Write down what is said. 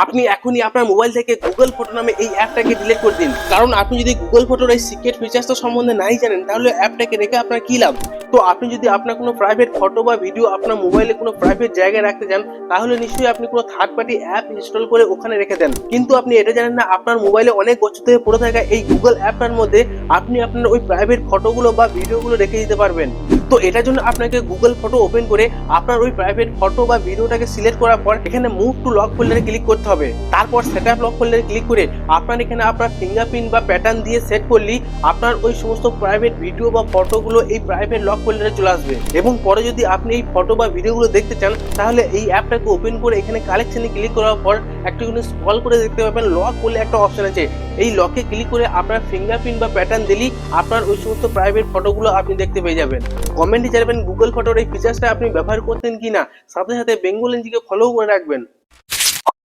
আপনি এখনই আপনার মোবাইল থেকে গুগল ফটো নামে এই অ্যাপটাকে ডিলিট করে দিন। কারণ আপনি যদি গুগল ফটোর এই সিক্রেট ফিচার্সটা সম্বন্ধে নাই জানেন, তাহলে অ্যাপটাকে রেখে আপনার কি লাভ? তো আপনি যদি আপনার কোনো প্রাইভেট ফটো বা ভিডিও আপনার মোবাইলে কোনো প্রাইভেট জায়গায় রাখতে চান, তাহলে নিশ্চয়ই আপনি কোনো থার্ড পার্টি অ্যাপ ইনস্টল করে ওখানে রেখে দেন। কিন্তু আপনি এটা জানেন না, আপনার মোবাইলে অনেক বছর থেকে পড়ে থাকা এই গুগল অ্যাপটার মধ্যে আপনি আপনার ওই প্রাইভেট ফটোগুলো বা ভিডিওগুলো রেখে দিতে পারবেন। তো এটার জন্য আপনাকে গুগল ফটো ওপেন করে আপনার ওই প্রাইভেট ফটো বা ভিডিওটাকে সিলেক্ট করার পর এখানে মুভ টু লক ফোল্ডারে ক্লিক করতে হবে। তারপর সেট আপ লক ফোল্ডারে ক্লিক করে আপনার এখানে আপনার ফিঙ্গারপ্রিন্ট বা প্যাটার্ন দিয়ে সেট করলেই আপনার ওই সমস্ত প্রাইভেট ভিডিও বা ফটোগুলো এই প্রাইভেট লক ফোল্ডারে চলে আসবে। এবং পরে যদি আপনি এই ফটো বা ভিডিওগুলো দেখতে চান, তাহলে এই অ্যাপটাকে ওপেন করে এখানে কালেকশনে ক্লিক করার পর একটু স্ক্রল করে দেখতে পাবেন লক বলে একটা অপশন আছে। এই লকে ক্লিক করে আপনার ফিঙ্গারপ্রিন্ট বা প্যাটার্ন দিলেই আপনার ওই সমস্ত প্রাইভেট ফটোগুলো আপনি দেখতে পেয়ে যাবেন। কমেন্টে জানাবেন গুগল ফটোর এই ফিচার্সটা আপনি ব্যবহার করতেন কি না সাথে সাথে বেঙ্গল এনজিকে ফলো করে রাখবেন।